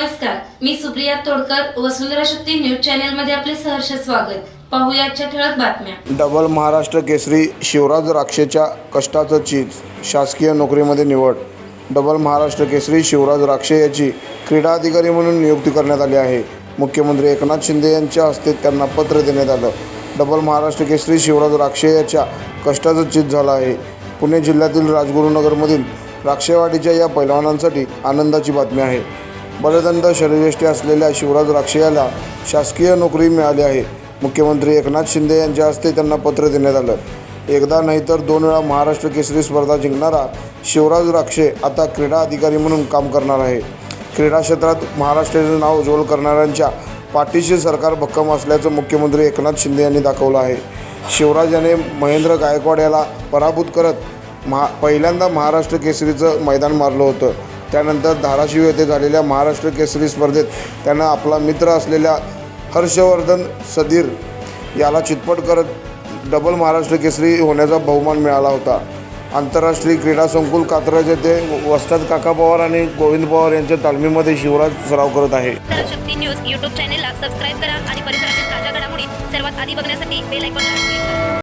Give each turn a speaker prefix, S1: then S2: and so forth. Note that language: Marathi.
S1: नमस्कार मी सुप्रिया तोडकर वसुंधरा शक्ती न्यूज चॅनलमध्ये आपले सहर्ष स्वागत. पाहुयाच्या ठळक बातम्या.
S2: डबल महाराष्ट्र केसरी शिवराज राक्षेच्या कष्टाचं चीज शासकीय नोकरीमध्ये निवड. डबल महाराष्ट्र केसरी शिवराज राक्षे याची क्रीडा अधिकारी म्हणून नियुक्ती करण्यात आली आहे. मुख्यमंत्री एकनाथ शिंदे यांच्या हस्ते त्यांना पत्र देण्यात आलं. डबल महाराष्ट्र केसरी शिवराज राक्षे याच्या कष्टाचं चीज झालं आहे. पुणे जिल्ह्यातील राजगुरुनगरमधील राक्षेवाडीच्या या पैलवानांसाठी आनंदाची बातमी आहे. बलदंड शरीरयष्टी असलेल्या शिवराज राक्षे याला शासकीय नोकरी मिळाली आहे. मुख्यमंत्री एकनाथ शिंदे यांच्या हस्ते त्यांना पत्र देण्यात आलं. एकदा नाही तर दोन वेळा महाराष्ट्र केसरी स्पर्धा जिंकणारा शिवराज राक्षे आता क्रीडा अधिकारी म्हणून काम करणार आहे. क्रीडा क्षेत्रात महाराष्ट्राचे नाव उज्ज्वल करणाऱ्यांच्या पाठीशी सरकार भक्कम असल्याचं मुख्यमंत्री एकनाथ शिंदे यांनी दाखवलं आहे. शिवराज याने महेंद्र गायकवाड याला पराभूत करत महा पहिल्यांदा महाराष्ट्र केसरीचं मैदान मारलं होतं. त्यानंतर धाराशिव येथे झालेल्या महाराष्ट्र केसरी स्पर्धेत त्यानं आपला मित्र असलेल्या हर्षवर्धन सदीर याला चितपट करत डबल महाराष्ट्र केसरी होण्याचा बहुमान मिळाला होता. आंतरराष्ट्रीय क्रीडा संकुल कात्रज येथे वस्ताद काका पवार आणि गोविंद पवार यांच्या तालमीमध्ये शिवराज सराव करत आहे.
S3: शक्ती न्यूज यूट्यूब चॅनेलला सबस्क्राईब करा आणि परिसरातील ताज्या घडामोडी सर्वात आधी बघण्यासाठी बेल